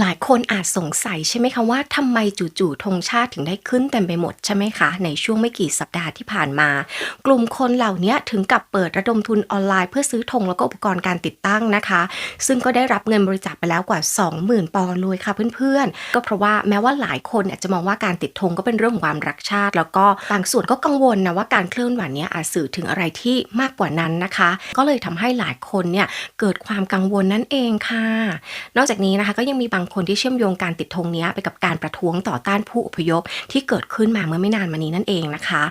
หลายคนอาจสงสัยใช่ไหมคะว่าทำไมจู่ๆธงชาติถึงได้ขึ้นเต็มไปหมดใช่ไหมคะ ในช่วงไม่กี่สัปดาห์ที่ผ่านมา กลุ่มคนเหล่านี้ถึงกับเปิดระดมทุนออนไลน์เพื่อซื้อธงแล้วก็อุปกรณ์การติดตั้งนะคะ ซึ่งก็ได้รับเงินบริจาคไปแล้วกว่า 20,000 ปอนด์เลยค่ะเพื่อนๆ ก็เพราะว่าแม้ว่าหลายคนเนี่ยจะมองว่าการติดธงก็เป็นเรื่องของความรักชาติ แล้วก็บางส่วนก็กังวลนะว่าการเคลื่อนไหวนี้อาจสื่อถึงอะไรที่มากกว่านั้นนะคะ ก็เลยทำให้หลายคนเนี่ยเกิดความกังวลนั่นเองค่ะ นอกจากนี้นะคะก็ยังมีบางคนที่เชื่อมโยงการติดธงนี้ไปกับการประท้วงต่อต้านผู้อพยพที่เกิดขึ้นมาเมื่อไม่นานมานี้นั่นเองนะคะ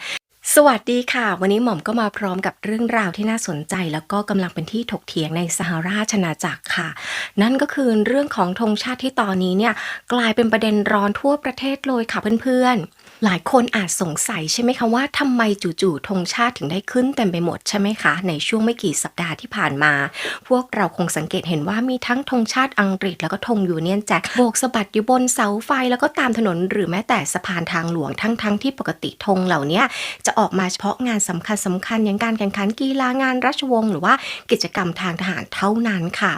สวัสดีค่ะ วันนี้หม่อมก็มาพร้อมกับเรื่องราวที่น่าสนใจ แล้วก็กำลังเป็นที่ถกเถียงในสหราชนาจักรค่ะ นั่นก็คือเรื่องของธงชาติที่ตอนนี้เนี่ยกลายเป็นประเด็นร้อนทั่วประเทศเลยค่ะเพื่อนๆ หลายคนอาจสงสัยใช่ไหมคะว่าทำไมจู่ๆธงชาติถึงได้ขึ้นเต็มไปหมดใช่ไหมคะ ในช่วงไม่กี่สัปดาห์ที่ผ่านมา พวกเราคงสังเกตเห็นว่ามีทั้งธงชาติอังกฤษแล้วก็ธงยูเนียนแจ็คโบกสะบัดอยู่บนเสาไฟแล้วก็ตามถนนหรือแม้แต่สะพานทางหลวงทั้งๆที่ปกติธงเหล่านี้จะออกมาเฉพาะงานสำคัญสำคัญๆอย่างการแข่งขันกีฬางานราชวงศ์หรือว่ากิจกรรมทางทหารเท่านั้นค่ะ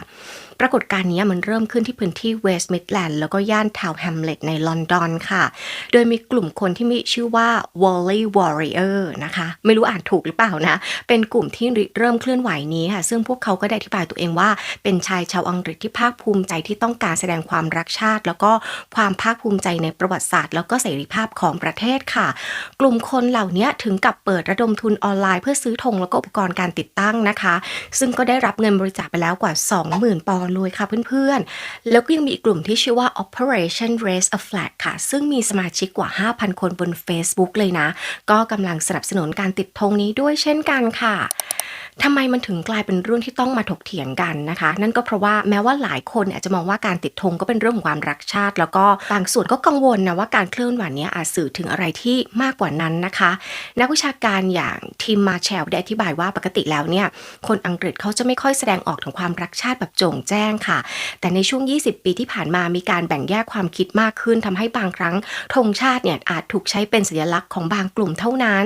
ปรากฏการณ์นี้มันเริ่มขึ้นที่พื้นที่เวสต์มิดแลนด์แล้วก็ย่านทาวน์แฮมเล็ตในลอนดอนค่ะ โดยมีกลุ่มคนที่มีชื่อว่า Wally Warrior นะคะ ไม่รู้อ่านถูกหรือเปล่านะ เป็นกลุ่มที่เริ่มเคลื่อนไหวนี้ค่ะ ซึ่งพวกเขาก็ได้อธิบายตัวเองว่า เป็นชายชาวอังกฤษที่ภาคภูมิใจที่ต้องการแสดงความรักชาติ แล้วก็ความภาคภูมิใจในประวัติศาสตร์ แล้วก็เสรีภาพของประเทศค่ะ กลุ่มคนเหล่านี้ถึงกับเปิดระดมทุนออนไลน์ เพื่อซื้อธงแล้วก็อุปกรณ์การติดตั้งนะคะ ซึ่งก็ได้รับเงินบริจาคไปแล้วกว่า 20,000ปอนด์เลยค่ะเพื่อนๆ แล้วก็ยังมีอีกกลุ่มที่ชื่อว่า Operation Raise a Flag ค่ะ ซึ่งมีสมาชิกกว่า 5,000 คนบน Facebook เลยนะ ก็กำลังสนับสนุนการติดธงนี้ด้วยเช่นกันค่ะทำไมมันถึงกลายเป็นเรื่องที่ต้องมาถกเถียงกันนะคะ นั่นก็เพราะว่าแม้ว่าหลายคนเนี่ยจะมองว่าการติดธงก็เป็นเรื่องของความรักชาติ แล้วก็บางส่วนก็กังวลนะว่าการเคลื่อนไหวนี้อาจสื่อถึงอะไรที่มากกว่านั้นนะคะ นักวิชาการอย่างทีมมาแชลได้อธิบายว่าปกติแล้วเนี่ยคนอังกฤษเขาจะไม่ค่อยแสดงออกถึงความรักชาติแบบโจ่งแจ้งค่ะ แต่ในช่วง 20 ปีที่ผ่านมามีการแบ่งแยกความคิดมากขึ้นทำให้บางครั้งธงชาติเนี่ยอาจถูกใช้เป็นสัญลักษณ์ของบางกลุ่มเท่านั้น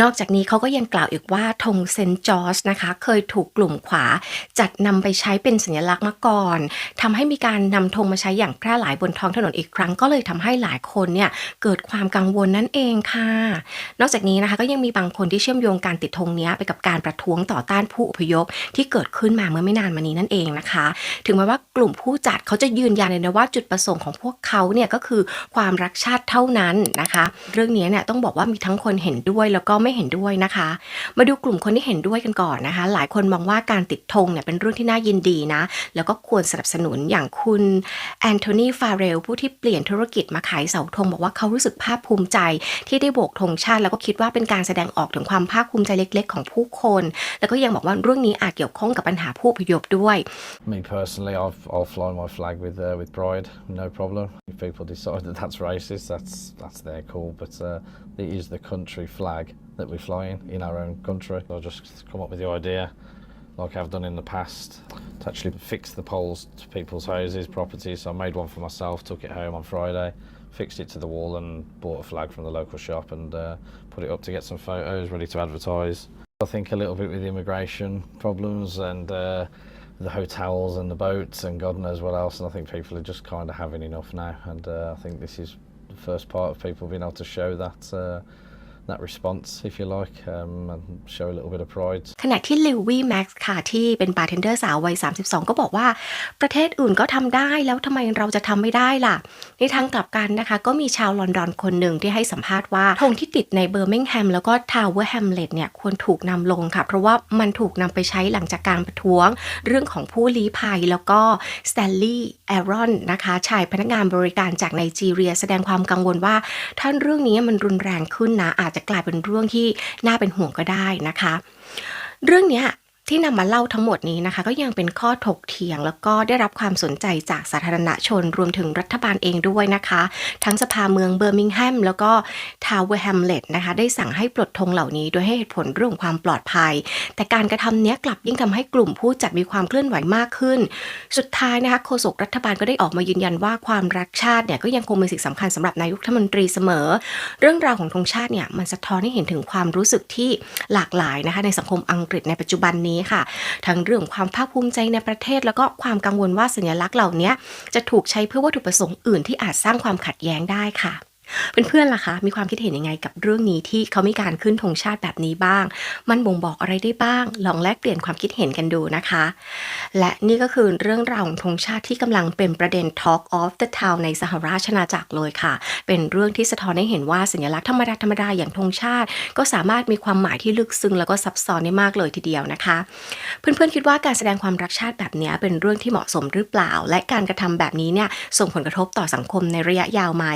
นอกจากนี้เขาก็ยังกล่าวอีกว่าธงเซนจอร์จนะคะ เคยถูกกลุ่มขวา จัดนำไปใช้เป็นสัญลักษณ์มาก่อนทำให้มีการนำธงมาใช้อย่างแพร่หลายบนท้องถนนอีกครั้งก็เลยทำให้หลายคนเนี่ยเกิดความกังวลนั่นเองค่ะ นอกจากนี้นะคะก็ยังมีบางคนที่เชื่อมโยงการติดธงนี้ไปกับการประท้วงต่อต้านผู้อพยพที่เกิดขึ้นมาเมื่อไม่นานมานี้นั่นเองนะคะถึงแม้ว่ากลุ่มผู้จัดเขาจะยืนยันเลยนะว่าจุดประสงค์ของพวกเขาเนี่ยก็คือความรักชาติเท่านั้นนะคะ เรื่องนี้เนี่ยต้องบอกว่ามีทั้งคนเห็นด้วยแล้วก็ไม่เห็นด้วยนะคะ มาดูกลุ่มคนที่เห็นด้วยกันก่อนนะคะ หลายคนมองว่าการติดธงเนี่ยเป็นเรื่องที่น่ายินดีนะ แล้วก็ควรสนับสนุนอย่างคุณแอนโทนีฟาเรลผู้ที่เปลี่ยนธุรกิจมาขายเสาธงบอกว่าเขารู้สึกภาคภูมิใจ ที่ได้โบกธงชาติ แล้วก็คิดว่าเป็นการแสดงออกถึงความภาคภูมิใจเล็ก ๆ ของผู้คน แล้วก็ยังบอกว่าเรื่องนี้อาจเกี่ยวข้องกับปัญหาผู้อพยพด้วย personally, I've, I'll fly my flag with uh, with pride, no problem. If people decide that that's racist, that's that's their call. But uh, it is the country flag that we're flying in our own country. I'll just come up with the idea, like I've done in the past, to actually fix the poles to people's houses, properties. So I made one for myself, took it home on Friday, fixed it to the wall, and bought a flag from the local shop and uh, put it up to get some photos ready to advertise. I think a little bit with immigration problems and uh, the hotels and the boats and God knows what else. And I think people are just kind of having enough now. And uh, I think this is the first part of people being able to show that uh, that response, if you like, um, and show a little bit of pride. ขณะที่ลิววี่แม็กซ์ค่ะที่เป็นบาร์เทนเดอร์สาววัย 32 ก็บอกว่า ประเทศอื่นก็ทำได้แล้วทำไมเราจะทำไม่ได้ล่ะ ในทางกลับกันนะคะ ก็มีชาวลอนดอนคนหนึ่งที่ให้สัมภาษณ์ว่าธงที่ติดในเบอร์มิงแฮมแล้วก็ทาวเวอร์แฮมเลตเนี่ยควรถูกนำลงค่ะ เพราะว่ามันถูกนำไปใช้หลังจากการประท้วง เรื่องของผู้ลี้ภัยแล้วก็สแตนลีย์แอรอนนะคะชายพนักงานบริการจากไนจีเรีย แสดงความกังวลว่าถ้านเรื่องนี้มันรุนแรงขึ้นนะอาจจะกลายเป็นเรื่องที่น่าเป็นห่วงก็ได้นะคะ เรื่องนี้ ที่นำมาเล่าทั้งหมดนี้นะคะ ก็ยังเป็นข้อถกเถียง แล้วก็ได้รับความสนใจจากสาธารณชนรวมถึงรัฐบาลเองด้วยนะคะ ทั้งสภาเมืองเบอร์มิงแฮมแล้วก็ทาวเวอร์แฮมเลตนะคะได้สั่งให้ปลดธงเหล่านี้ โดยให้เหตุผลเรื่องความปลอดภัย แต่การกระทำนี้กลับยิ่งทำให้กลุ่มผู้จัดมีความเคลื่อนไหวมากขึ้น สุดท้ายนะคะโฆษกรัฐบาลก็ได้ออกมายืนยันว่าความรักชาติเนี่ยก็ยังคงเป็นสิ่งสำคัญสำหรับนายกรัฐมนตรีเสมอ เรื่องราวของธงชาติเนี่ยมันสะท้อนให้เห็นถึงความรู้สึกที่หลากหลายนะคะในสังคมอังกฤษในปัจจุบันนี้นี้ค่ะ ทั้งเรื่องความภาคภูมิใจในประเทศ แล้วก็ความกังวลว่าสัญลักษณ์เหล่านี้จะถูกใช้เพื่อวัตถุประสงค์อื่นที่อาจสร้างความขัดแย้งได้ค่ะ เพื่อนๆล่ะคะมีความคิดเห็นยังไงกับเรื่องนี้ที่เขามีการขึ้นธงชาติแบบนี้บ้าง มันบ่งบอกอะไรได้บ้าง ลองแลกเปลี่ยนความคิดเห็นกันดูนะคะ และนี่ก็คือเรื่องราวของธงชาติที่กำลังเป็นประเด็น Talk of the Town ในสหราชอาณาจักรเลยค่ะ เป็นเรื่องที่สะท้อนให้เห็นว่าสัญลักษณ์ธรรมดาธรรมดาอย่างธงชาติ ก็สามารถมีความหมายที่ลึกซึ้งแล้วก็ซับซ้อนได้มากเลยทีเดียวนะคะ เพื่อนๆคิดว่าการแสดงความรักชาติแบบนี้เป็นเรื่องที่เหมาะสมหรือเปล่า และการกระทำแบบนี้เนี่ยส่งผลกระทบต่อสังคมในระยะยาวไหม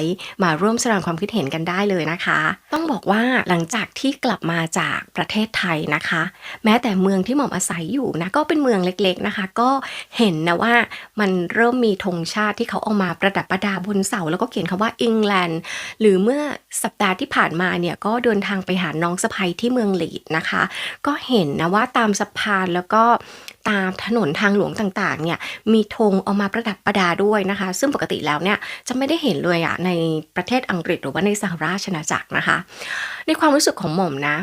มาร่วมดงความคิดเห็นกันได้เลยนะคะ ต้องบอกว่าหลังจากที่กลับมาจากประเทศไทยนะคะ แม้แต่เมืองที่หม่อมอาศัยอยู่นะก็เป็นเมืองเล็กๆนะคะ ก็เห็นนะว่ามันเริ่มมีธงชาติที่เขาเอามาประดับประดาบนเสาแล้วก็เขียนคำว่าอังกฤษหรือเมื่อสัปดาห์ที่ผ่านมาเนี่ยก็เดินทางไปหาน้องสะใภ้ที่เมืองลีดนะคะ ก็เห็นนะว่าตามสะพานแล้วก็ ตามถนนทางหลวงต่างๆเนี่ยมีธงเอามาประดับประดาด้วยนะคะ ซึ่งปกติแล้วเนี่ยจะไม่ได้เห็นเลยอะในประเทศอังกฤษหรือว่าในสหราชอาณาจักรนะคะ ในความรู้สึกของหม่อมนะ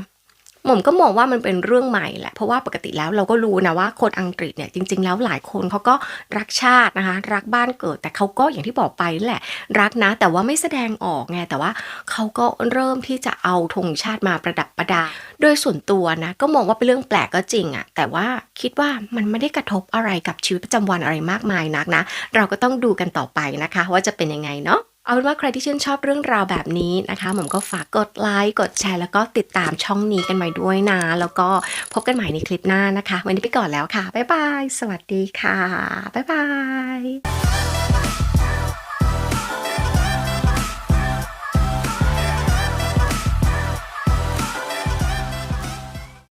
หม่อมก็มองว่ามันเป็นเรื่องใหม่แหละ เพราะว่าปกติแล้วเราก็รู้นะว่าคนอังกฤษเนี่ยจริง ๆ แล้วหลายคนเขาก็รักชาตินะคะ รักบ้านเกิด แต่เขาก็อย่างที่บอกไปแหละ รักนะ แต่ว่าไม่แสดงออกไงแต่ว่าเขาก็เริ่มที่จะเอาธงชาติมาประดับประดา โดยส่วนตัวนะก็มองว่าเป็นเรื่องแปลกก็จริงอะแต่ว่าคิดว่ามันไม่ได้กระทบอะไรกับชีวิตประจำวันอะไรมากมายนักนะ เราก็ต้องดูกันต่อไปนะคะ ว่าจะเป็นยังไงเนาะ เอาเป็นว่าใครที่ชื่นชอบเรื่องราวแบบนี้นะคะผมก็ฝากกดไลค์กดแชร์แล้วก็ติดตามช่องนี้กันไปด้วยนะ แล้วก็พบกันใหม่ในคลิปหน้านะคะ วันนี้ไปก่อนแล้วค่ะ บ๊ายบาย สวัสดีค่ะ บ๊ายบาย